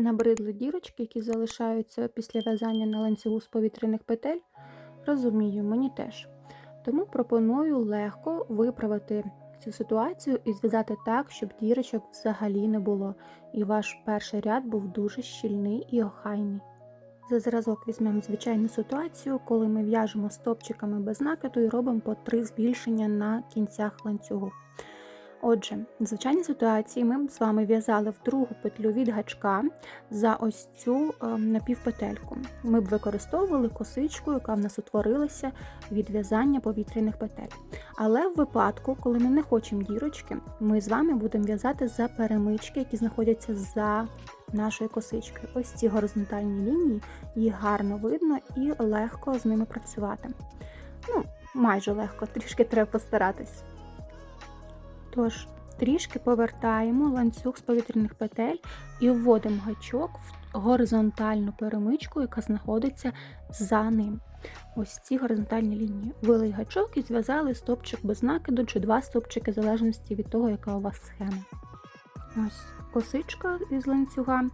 Набридли дірочки, які залишаються після в'язання на ланцюгу з повітряних петель, розумію, мені теж. Тому пропоную легко виправити цю ситуацію і зв'язати так, щоб дірочок взагалі не було, і ваш перший ряд був дуже щільний і охайний. За зразок візьмемо звичайну ситуацію, коли ми в'яжемо стопчиками без накиду і робимо по три збільшення на кінцях ланцюгу. Отже, в звичайній ситуації ми б з вами в'язали в другу петлю від гачка за ось цю е, напівпетельку. Ми б використовували косичку, яка в нас утворилася від в'язання повітряних петель. Але в випадку, коли ми не хочемо дірочки, ми з вами будемо в'язати за перемички, які знаходяться за нашою косичкою. Ось ці горизонтальні лінії, їх гарно видно і легко з ними працювати. Ну, майже легко, трішки треба постаратись. Тож, трішки повертаємо ланцюг з повітряних петель і вводимо гачок в горизонтальну перемичку, яка знаходиться за ним. Ось ці горизонтальні лінії. Вили гачок і зв'язали стопчик без накиду чи два стопчики, в залежності від того, яка у вас схема. Ось косичка із ланцюга,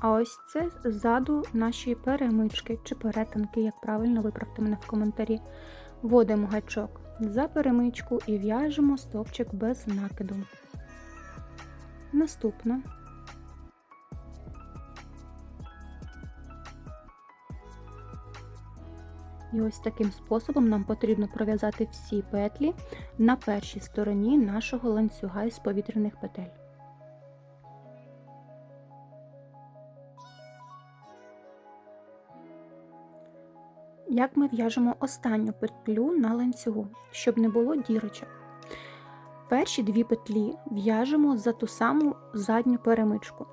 а ось це ззаду наші перемички чи перетинки, як правильно виправте мене в коментарі. Вводимо гачок за перемичку і в'яжемо стовпчик без накиду. Наступне. І ось таким способом нам потрібно пров'язати всі петлі на першій стороні нашого ланцюга із повітряних петель. Як ми в'яжемо останню петлю на ланцюгу, щоб не було дірочок. Перші дві петлі в'яжемо за ту саму задню перемичку.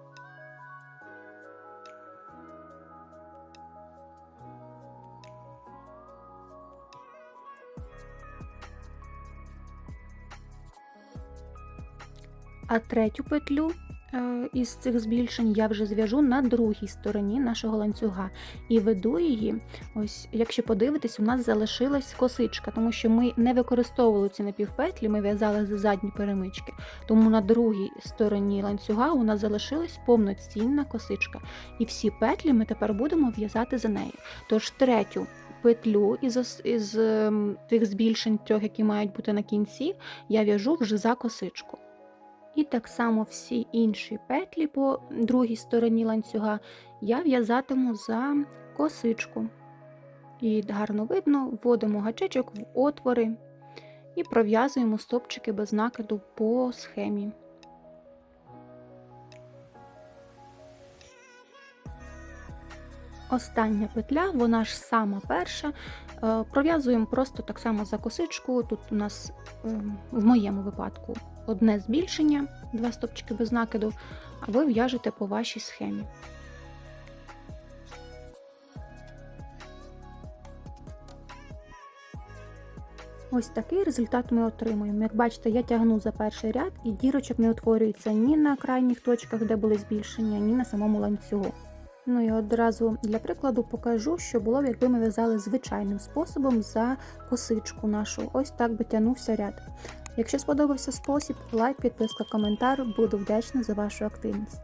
А третю петлю із цих збільшень я вже зв'яжу на другій стороні нашого ланцюга і веду її. Ось, якщо подивитись, у нас залишилась косичка, тому що ми не використовували ці напівпетлі, ми в'язали за задні перемички. Тому на другій стороні ланцюга у нас залишилась повноцінна косичка. І всі петлі ми тепер будемо в'язати за нею. Тож третю. Петлю із із ем, тих збільшень трьох, які мають бути на кінці, я в'яжу вже за косичку. І так само всі інші петлі по другій стороні ланцюга я в'язатиму за косичку. І гарно видно, вводимо гачечок в отвори і пров'язуємо стопчики без накиду по схемі. Остання петля, вона ж сама перша. Е, пров'язуємо просто так само за косичку. Тут у нас в моєму випадку одне збільшення, два стопчики без накиду, а ви в'яжете по вашій схемі. Ось такий результат ми отримуємо. Як бачите, я тягну за перший ряд і дірочок не утворюється ні на крайніх точках, де були збільшення, ні на самому ланцюгу. Ну і одразу для прикладу покажу, що було б, якби ми в'язали звичайним способом за косичку нашу. Ось так би тягнувся ряд. Якщо сподобався спосіб, лайк, підписка, коментар, буду вдячна за вашу активність.